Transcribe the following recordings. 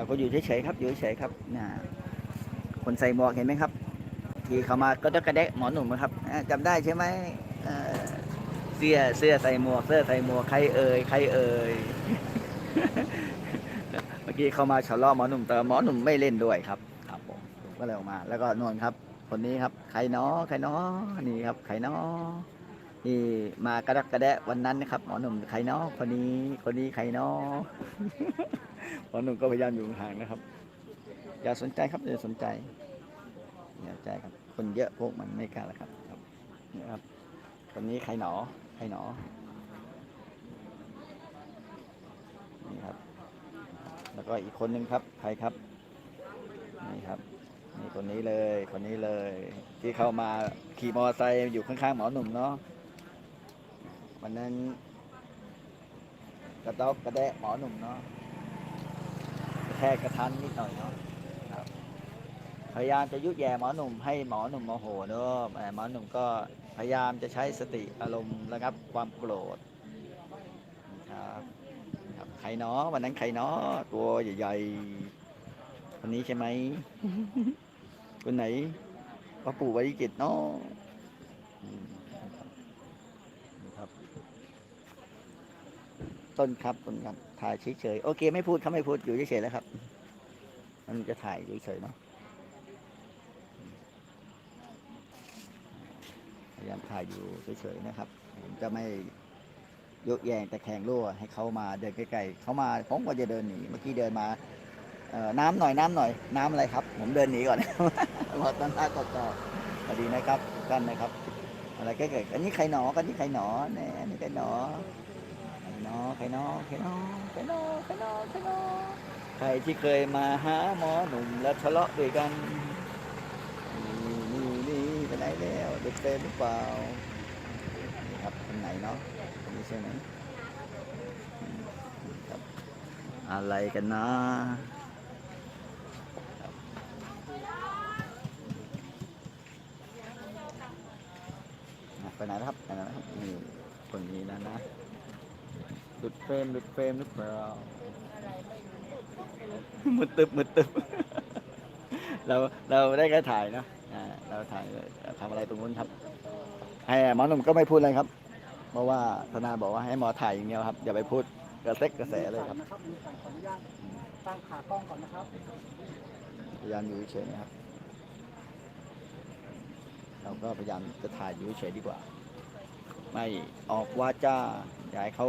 เราก็อยู่เฉยๆครับ อยู่เฉยๆครับน่ะคนใส่หมวกเห็นไหมครับ ที่เขามาก็จะกระเดะหมอหนุ่มนะครับอ่าจำได้ใช่ไหมเสื้อเสื้อใส่หมวก เสื้อใส่หมวกใครเอ่ยใครเอ่ยเมื่อกี้เขามาฉลอหมอหนุ่มแต่หมอหนุ่มไม่เล่นด้วยครับ ครับผมผมก็เลยออกมา แล้วก็นวลครับ คนนี้ครับ ใครเนาะใครเนาะนี่ครับ ใครเนาะนี่มากระดักกระแดะวันนั้นนะครับ หมอหนุ่มใครเนาะคนนี้คนนี้ใครเนาะ หมอหนุ่มก็พยายามอยู่ห่างนะครับ อย่าสนใจครับอย่าสนใจอย่าสนใจครับ คนเยอะพวกมันไม่กล้าแล้วครับครับนี่ครับคนนี้ใครหนอใครหนอนี่ครับ แล้วก็อีกคนนึงครับ ใครครับนี่ครับนี่คนนี้เลยคนนี้เลย ที่เข้ามาขี่มอเตอร์ไซค์อยู่ข้างๆหมอหนุ่มเนาะวันนั้นกระต๊อกกระแดะหมอหนุ่มเนาะ แค่กระทันนิดหน่อยเนาะครับพยายามจะยุแย่หมอหนุ่มให้หมอหนุ่มโมโหเนาะแต่หมอหนุ่มก็พยายามจะใช้สติอารมณ์ระงับความโกรธครับครับใครเนาะวันนั้นใครเนาะตัวใหญ่ๆคนนี้ใช่ไหมคนไหนพ่อปู่วริจิตรเนาะอืมครับ ต้นครับต้นครับ ถ่ายเฉยๆ โอเค ไม่พูดเขาไม่พูดอยู่เฉยๆแล้วครับ มันจะถ่ายเฉยๆเนาะพยายามถ่ายอยู่เฉยๆนะครับ ผมจะไม่ยกแยงแต่แข่งรั่วให้เขามาเดินใกล้ๆเขามาผมก็จะเดินหนีเมื่อกี้เดินมาเอ่อน้ำหน่อยน้ำหน่อยน้ำอะไรครับ ผมเดินหนีก่อนรอตอนหน้ากดต่อสวัสดีนะครับทุกท่านนะครับ อะไรใกล้ๆอันนี้ใครหนอกันนี่ใครหนอเนี่ยอันนี้ใครหนอ ใครหนอใครหนอใครหนอใครหนอใครหนอใครหนอใครที่เคยมาหาหมอหนุ่มแล้วทะเลาะด้วยกันนี่นี่นี่ไปไหนแล้วเด็กเต็มหรือเปล่านี่ครับคนไหนเนาะนี่ใช่ไหมอืมครับอะไรกันนะครับอะไปไหนนะครับไปไหนนะครับนี่คนนี้นะนะหลุดเฟ รมหลุดเฟรมหรือเปล่ามืดตึบมืดตึบเราเราได้แค่ถ่ายเนอะอ่าเราถ่ายทำอะไรตรงนู้นครับให้หมอหนุ่มก็ไม่พูดอะไรครับ เพราะว่าทนายบอกว่าให้หมอถ่ายอย่างเดียวครับ อย่าไปพูดกระเซ็กกระแสเลยครับนะครับมีการขออนุญาตตั้งขากล้องก่อนนะครับพยายามอยู่เฉยๆนะครับ เราก็พยายามจะถ่ายอยู่เฉยๆดีกว่า ไม่ออกวาจาอยากให้เขา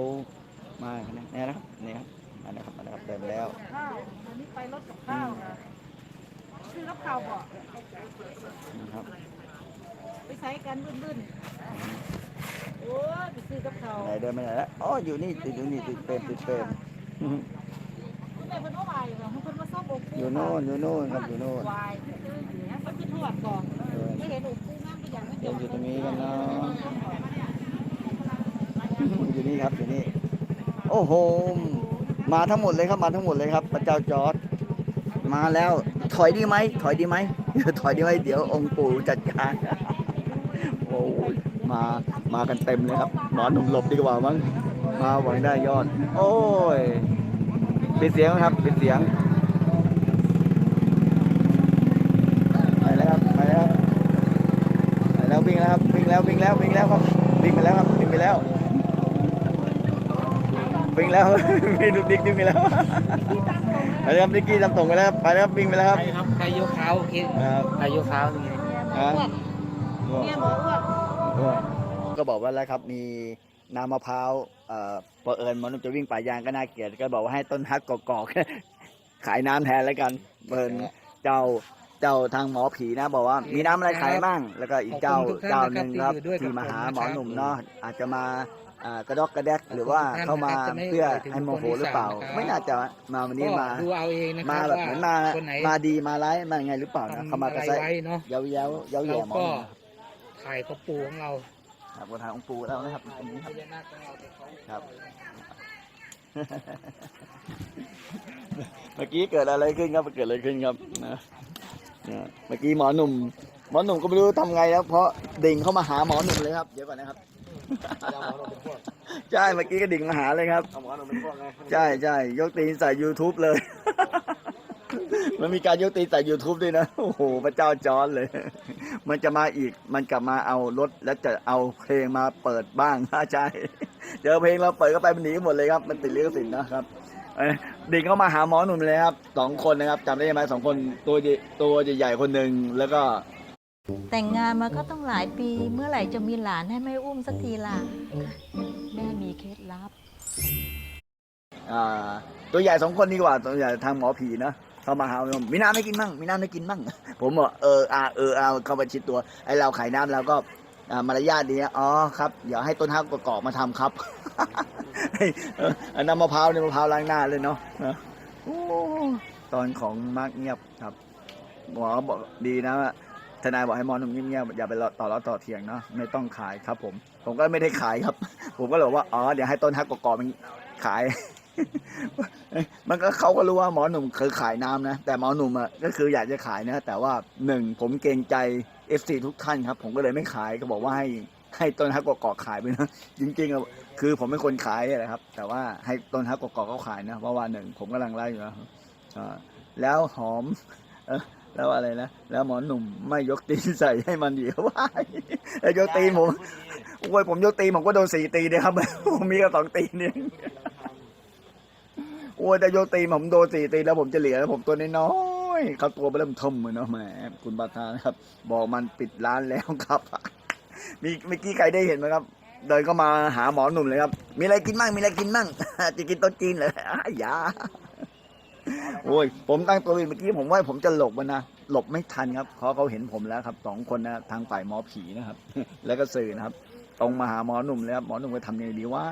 มานะนี่นะครับนี่ครับอันนะครับอันนะครับเดินไปแล้วข้าวอันนี้ไปรถกับข้าวนะซื้อกับข้าวบอกนะครับ ไปใช้กันบึ้นๆโอ้ยไปซื้อกับข้าวไหนเดินไปไหนแล้วอ๋ออยู่นี่ติดอยู่นี่ติดเฟรมติดเฟรมคุณแม่เพิ่นเอาไปเหรอเพิ่นมาซ่อมอกปูอยู่โน่นอยู่โน่นครับอยู่โน่นวายเพิ่นเนี่ยเพิ่นคือทอดก่อนไม่เห็นอกปูน้ำก็อย่างไม่จเดินบอยู่ตรงนี้กันเนาะอยู่นี่ครับอยู่นี่ โอ้โห มาทั้งหมดเลยครับ มาทั้งหมดเลยครับ พระเจ้าจอร์ดมาแล้ว ถอยดีไหม ถอยดีไหม ถอยดีไหม เดี๋ยวองค์ปู่จัดการ โอ้ยมา มากันเต็มเลยครับ หมอหนุ่มหลบดีกว่ามั้ง มาหวังได้ยอด โอ้ย เปิดเสียงครับ เปิดเสียงไปแล้วครับไปแล้วไปแล้ววิ่งแล้วครับวิ่งแล้ววิ่งแล้ววิ่งแล้วครับวิ่งไปแล้วครับวิ่งไปแล้ว วิ่งแล้วไม่ดุกดิกวิ่งไปแล้วไปแล้วครับนิกกี้ทำส่งไปแล้วครับไปแล้วครับวิ่งไปแล้วครับ ใครครับใครยกเท้าคิดครับใครยกเท้าตรงนี้ฮะเนี่ยหมออ้วนก็บอกว่าแล้วครับมีน้ำมะพร้าวเอ่อพอเอิญหมอนุ่มจะวิ่งป่ายางก็น่าเกลียดก็บอกว่าให้ต้นฮักกอกๆขายน้ำแทนแล้วกันเปินเจ้าเจ้าทางหมอผีนะ บอกว่ามีน้ำอะไรขายบ้าง แล้วก็อีกเจ้าเจ้าหนึ่งครับที่มาหาหมอหนุ่มเนาะอาจจะมา อ่ากระดอกกระแดกหรือว่าเข้ามาเพื่อให้โมโหหรือเปล่า ไม่น่าจะมาวันนี้ก็มาดูเอาเองนะคมารับแบบว่าเหมือนมาคนไหนมาดีมาร้ายมาไงหรือเปล่านะเขามากทำระอะไรแซะไว้เนาะเย้าเย้าเย้าเราแย่หมอก็หนุ่มถ่ายกระปูของเราครับบนทางองค์ปู่แล้วนะครับอันนี้คพรับญานาคของเราเป็นของครับเมื่อกี้เกิดอะไรขึ้นครับเกิดอะไรขึ้นครับนะเนี่ยเมื่อกี้หมอหนุ่ม หมอหนุ่มก็ไม่รู้ทำไงแล้วเพราะดิ่งเข้ามาหาหมอหนุ่มเลยครับเดี๋ยวก่อนนะครับ ใช่เมื่อกี้ก็ดิ่งมาหาเลยครับเอาหมอหนุ่มเป็นพวกไงใช่ใช่ยกตีนใส่ YouTube เลย มันมีการยกตีนใส่ YouTube ด้วยนะโอ้โหพระเจ้าจอนเลย มันจะมาอีกมันกลับมาเอารถแล้วจะเอาเพลงมาเปิดบ้างอาจารย์เจอเพลงเราเปิดก็ไปมันหนีหมดเลยครับ มันติดลิขสิทธิ์นะครับเอ้ยเด็กเข้ามาหาหมอหนุ่มเลยครับสองคนนะครับจำได้ไหมสองคนตัวใหญ่ตัวใหญ่ๆคนหนึ่งแล้วก็ แต่งงานมาก็ต้องหลายปี เมื่อไหร่จะมีหลานให้แม่อุ้มสักทีล่ะ แม่มีเคล็ดลับ อ่าตัวใหญ่สองคนดีกว่าตัวใหญ่ทางหมอผีนะเข้ามาหาผมมีน้ำไม่กินมั่งมีน้ำไม่กินมั่ง ผมบอกเอออาเออเอาเข้าไปชิดตัวไอเราขายน้ำเราก็อ่ามารยาทดีนะอ๋อครับเดี๋ยวให้ต้นฮักกรอกๆมาทำครับเอออันน้ำมะพร้าวเนี่ยมะพร้าวล้างหน้าเลยเนาะนะโอ้ตอนของมาร์กเงียบครับหมอบอกดีนะว่า ทนายบอกให้มอหนุ่มเงียบๆอย่าไปต่อล้อต่อเถียงเนาะไม่ต้องขายครับ ผม ผมก็ไม่ได้ขายครับ ผมก็เลยบอกว่าอ๋อเดี๋ยวให้ต้นฮักกอกมันขาย มันก็เขาก็รู้ว่าหมอหนุ่มเคยขายน้ำนะแต่หมอหนุ่มอะก็คืออยากจะขายนะ แต่ว่าหนึ่งผมเกรงใจ FC ทุกท่านครับ ผมก็เลยไม่ขายก็บอกว่าให้ให้ต้นฮักกอกขายไปนะจริงๆอะคือผมเป็นคนขายนะครับ แต่ว่าให้ต้นฮักกอกเขาขายนะเพราะว่าหนึ่งผมกำลังไล่อยู่นะแล้วหอมเอ แล้วอะไรนะแล้วหมอหนุ่มไม่ยกตีนใส่ให้มันดีว่าไอ้ยกตีนผมโอ้ยผมยกตีนผมก็โดนสี่ตีเลยครับผมมีแค่สองตีนเองโอ้ยแต่โยตีผมโดนสี่ตีแล้วผมจะเหลือผมตัวน้อยๆเขาตัวเริ่มทมเลยเนาะแหมคุณประธานนะครับ บอกมันปิดร้านแล้วครับ มีเมื่อกี้ใครได้เห็นไหมครับ เดินเข้ามาหาหมอหนุ่มเลยครับ มีอะไรกินมั่งมีอะไรกินมั่งจะกินโต๊ะจีนเลยอ้ายยา โอ้ย ผมตั้งตัวเมื่อกี้ผมว่าผมจะหลบมันนะหลบไม่ทันครับเพราะเขาเห็นผมแล้วครับสองคนนะทางฝ่ายหมอผีนะครับ แล้วก็สื่อนะครับ ตรงมาหาหมอหนุ่มเลยครับหมอหนุ่มก็ทำยังไงดีว่า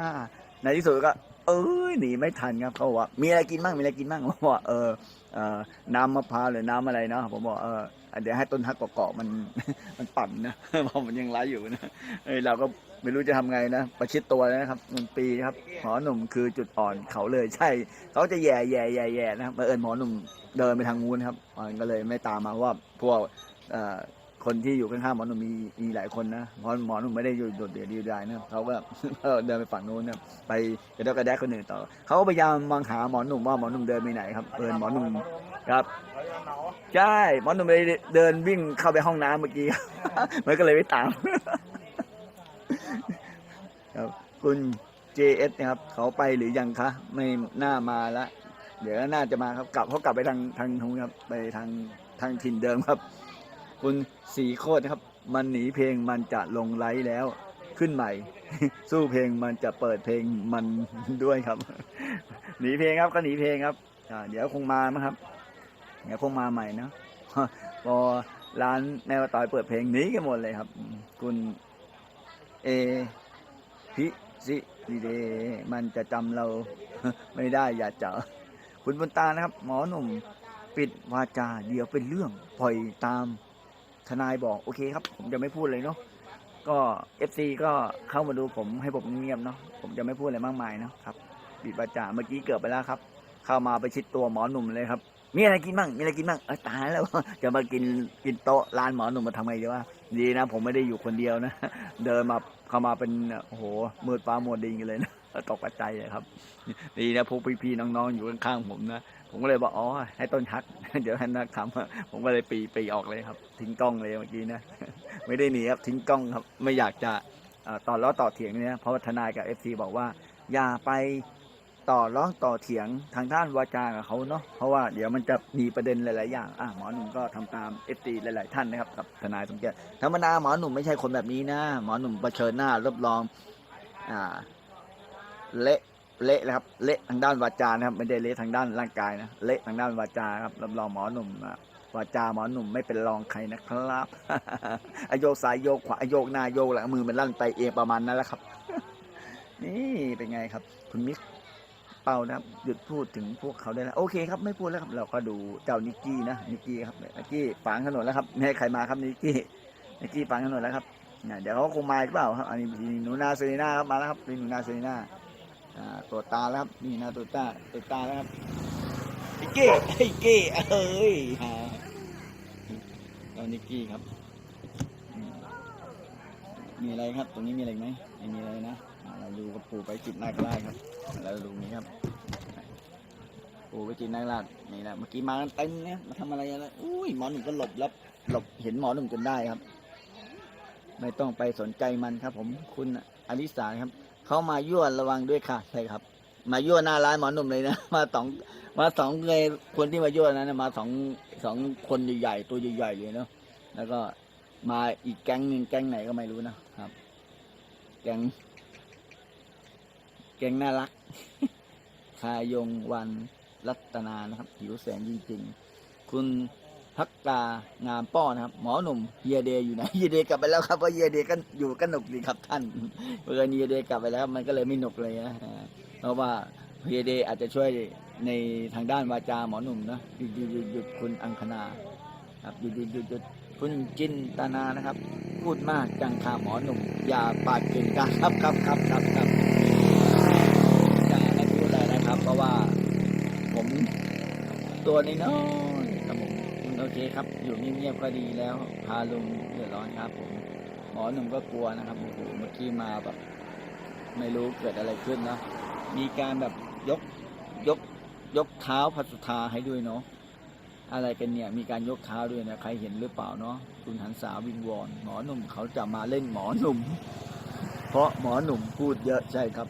ในที่สุดก็ เอ้ยหนีไม่ทันครับเขาบอกว่ามีอะไรกินบ้างมีอะไรกินบ้างผมบอกเออเออน้ำมะพร้าวหรือน้ำอะไรเนาะผมบอกเออ เดี๋ยวให้ต้นฮักเกาะมันมันปั่นนะเพราะมันยังไร้อยู่นะเอ้เราก็ไม่รู้จะทำไงนะประชิดตัวนะครับมันปีนะครับหมอหนุ่มคือจุดอ่อนเขาเลยใช่เขาจะแย่แย่แย่แย่นะครับเอิญหมอหนุ่มเดินไปทางงูนครับมันก็เลยไม่ตามมาว่าพวกคนที่อยู่ข้างๆหมอหนุ่มมีมีหลายคนนะเพราะหมอหนุ่มไม่ได้อยู่โดดเดี่ยวดีดายนะเขาก็เออเดินไปฝั่งนู้นนะไปกระเดกกระแดกคนอื่นต่อเขาพยายามมองหาหมอหนุ่มว่าหมอหนุ่มเดินไปไหนครับเอิญหมอหนุ่ม ครับใช่หมอหนุ่มไปเดินวิ่งเข้าไปห้องน้ำเมื่อกี้ มันก็เลยไม่ตามครับคุณ JS นะครับเขาไปหรือยังคะไม่น่ามาละเดี๋ยวน่าจะมาครับกลับเขากลับไปทางทางนู้นครับไปทางทางถิ่นเดิมครับ คุณสีโคตรนะครับ มันหนีเพลงมันจะลงไลฟ์แล้วขึ้นใหม่ สู้เพลงมันจะเปิดเพลงมันด้วยครับ หนีเพลงครับก็หนีเพลงครับอ่าเดี๋ยวคงมามั้งครับ เดี๋ยวคงมาใหม่นะพอร้านแนวต่อยเปิดเพลงหนีกันหมดเลยครับ คุณเอพิสิดีเดมันจะจำเราไม่ได้อย่าเจอคุณบุญตานะครับ หมอหนุ่มปิดวาจาเดี๋ยวเป็นเรื่องปล่อยตามทนายบอกโอเคครับ ผมจะไม่พูดเลยเนาะก็เอฟซีก็เข้ามาดูผมให้ผมเงียบเนาะผมจะไม่พูดอะไรมากมายเนาะครับปิดวาจาเมื่อกี้เกิดไปแล้วครับ เข้ามาไปชิดตัวหมอหนุ่มเลยครับ มีอะไรกินบ้างมีอะไรกินบ้างเออตายแล้ว จะมากินกินโต๊ะร้านหมอหนุ่มมาทำไงดีวะดีนะ ผมไม่ได้อยู่คนเดียวนะ เดินมาเข้ามาเป็นโอ้โหมืดฟ้ามัวดินกันเลยนะตกใจเลยครับดีนะพวกพี่ๆน้องๆอยู่ข้างๆผมนะผมก็เลยบอกอ๋อให้ต้นทัก เดี๋ยวให้นักทำผมก็เลยปีปีออกเลยครับ ทิ้งกล้องเลยเมื่อกี้นะไม่ได้หนีครับทิ้งกล้องครับ ไม่อยากจะเอ่อต่อล้อต่อเถียงเนี่ยเพราะว่าทนายกับเอฟซีบอกว่า อย่าไป ต่อล้องต่อเถียงทางด้านวาจากับเขาเนาะเพราะว่าเดี๋ยวมันจะมีประเด็นหลาย ๆ อย่างอะหมอหนุ่มก็ทำตามเอฟซีหลาย ๆ ท่านนะครับกับทนายสมเกียรติธรรมดาหมอหนุ่มไม่ใช่คนแบบนี้นะ หมอหนุ่มเผชิญหน้ารับรองอ่าเละเละนะครับเละทางด้านวาจานะครับไม่ได้เละทางด้านร่างกายนะเละทางด้านวาจาครับรับรองหมอหนุ่มอะวาจาหมอหนุ่มไม่เป็นรองใครนะครับอโยกซ้ายโยกขวาโยกหน้าโยกหลังมือมันลั่นไปเองประมาณนั้นแหละครับ นี่เป็นไงครับ คุณมิก เป่านะครับ หยุดพูดถึงพวกเขาได้แล้ว โอเคครับไม่พูดแล้วครับ เราก็ดูเจ้านิกกี้นะนิกกี้ครับนิกกี้ฝังถนนแล้วครับไม่ให้ใครมาครับนิกกี้นิกกี้ฝังถนนแล้วครับเดี๋ยวเขาคงมาหรือเปล่าครับ อันนี้หนูนาเซรีนาครับมาแล้วครับมีหนูนาเซรีนาตัวตาแล้วครับนี่นะตัวตาตัวตาแล้วครับนิกกี้นิกกี้เอ้ยฮะเจ้านิกกี้ครับมมีอะไรครับตรงนี้มีอะไรไหมไม่มีอะไรนะ อ่าเราดูกระปูไปจิบน้าก็ได้ครับเราดูนี้ครับโอ้ไปจีนนักราชนี่นะเมื่อกี้มากันเต็มเนี่ยมาทำอะไรกันแล้วอุ้ยหมอหนุ่มก็หลบแล้วหลบเห็นหมอหนุ่มจนได้ครับ ไม่ต้องไปสนใจมันครับ ผมคุณอลิสาครับเขามายั่วระวังด้วยค่ะใช่ครับ มายั่วหน้าร้านหมอหนุ่มเลยนะมาสองมาสองเลยคนที่มายั่วนั้นมาสองสองคนใหญ่ๆตัวใหญ่ๆเลยเนาะแล้วก็มาอีกแก๊งหนึ่งแก๊งไหนก็ไม่รู้นะครับ แก๊ง แก๊งน่ารัก คายงวันรัตนานะครับ หิวแสงจริงๆ คุณพักกางามป้อนะครับ หมอหนุ่มเฮียเดย์อยู่ไหนเฮียเดย์กลับไปแล้วครับเพราะเฮียเดย์ก็อยู่ก็หนุกดีครับท่านเมื่อเฮียเดย์กลับไปแล้ว มันก็เลยไม่หนุกเลยนะเพราะว่าเฮียเดย์อาจจะช่วยในทางด้านวาจาหมอหนุ่มนะหยุดหยุดหยุดหยุดคุณอังคณาครับหยุดหยุดหยุดหยุดคุณจินตนานะครับ พูดมากจังค่ะหมอหนุ่ม อย่าปากเก่งกันครับครับครับครับครับอย่าไม่พูดอะไรนะค รับเพราะว่าผมตัวนี้น้อยครับผมคุณโอเคครับ อยู่เงียบๆก็ดีแล้ว พาลุงเดือดร้อนครับผมหมอหนุ่มก็กลัวนะครับโอ้โหเมื่อกี้มาแบบ ไม่รู้เกิดอะไรขึ้นนะมีการแบบยกยกยกเท้าพัสุธาให้ด้วยเนาะอะไรกันเนี่ยมีการยกเท้าด้วยนะใครเห็นหรือเปล่าเนาะคุณหันสาวิงวอนหมอหนุ่มเขาจะมาเล่นหมอหนุ่ม เพราะหมอหนุ่มพูดเยอะใช่ครับ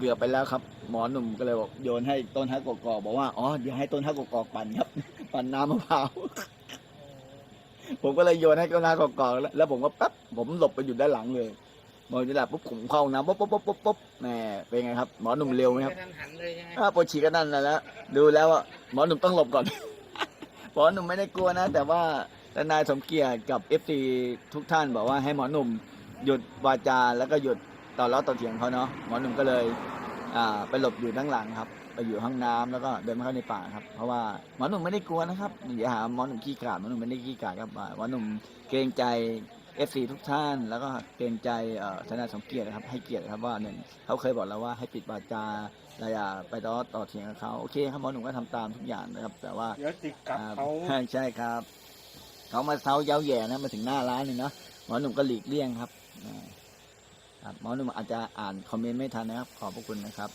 เกือบไปแล้วครับ หมอหนุ่มก็เลยบอกโยนให้ต้นฮักกอกๆบอกว่าอ๋อเดี๋ยวให้ต้นฮักกอกๆปั่นครับ ปั่นน้ำมะพร้าวผมก็เลยโยนให้ต้นฮักกอกๆแล้วแล้วผมก็ปั๊บผมหลบไปอยู่ด้านหลังเลยมองจะหลับปุ๊บผมเข้าห้องน้ำปุ๊บปุ๊บปุ๊บปุ๊บปุ๊บแหมเป็นไงครับ หมอหนุ่มเร็วไหมครับกระทันหันเลยใช่ไหมถ้าปวดฉี่ก็นั่นแหละแล้วดูแล้วอะหมอหนุ่มต้องหลบก่อนหมอหนุ่มไม่ได้กลัวนะ แต่ว่าทนายสมเกียรติกับเอฟซีทุกท่านบอกว่าให้หมอหนุ่มหยุดวาจาแล้วก็หยุด ต่อล้อต่อเถียงเขาเนาะหมอหนุ่มก็เลยอ่าไปหลบอยู่ด้านหลังครับ ไปอยู่ห้องน้ำแล้วก็เดินเข้าในป่าครับ เพราะว่าหมอหนุ่มไม่ได้กลัวนะครับอย่าหาหมอหนุ่มขี้กาดหมอหนุ่มไม่ได้ขี้กาดครับอ่าหมอหนุ่มเกรงใจเอฟซีทุกท่าน แล้วก็เกรงใจเอ่อทนายสมเกียรตินะครับให้เกียรติครับว่าเนี่ยเขาเคยบอกแล้วว่าให้ปิดวาจาเราอย่าไปต่อต่อเถียงกับเขาโอเคครับหมอหนุ่มก็ทำตามทุกอย่างนะครับ แต่ว่าเดี๋ยวติดกับอ่าเขาใช่ใช่ครับเขามาเซาเย้าแย่นะมาถึงหน้าร้านเลยเนาะหมอหนุ่มก็หลีกเลี่ยงครับอ่า ครับหมอหนุ่มอาจจะอ่านคอมเมนต์ไม่ทันนะครับ ขอบพระคุณนะครับ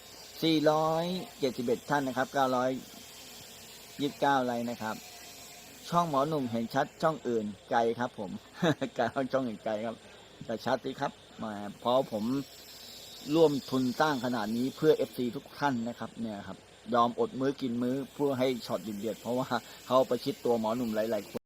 471 ท่านนะครับ 929ไลค์นะครับ ช่องหมอหนุ่มเห็นชัดช่องอื่นไกลครับ ผมไกลช่องอื่นไกลครับแต่ชัดสิครับมาเพราะผมร่วมทุนสร้างขนาดนี้เพื่อ FC ทุกท่านนะครับ เนี่ยครับ ยอมอดมื้อกินมื้อเพื่อให้ช็อตเด็ดๆเพราะว่าเขาประชิดตัวหมอหนุ่มหลายๆคน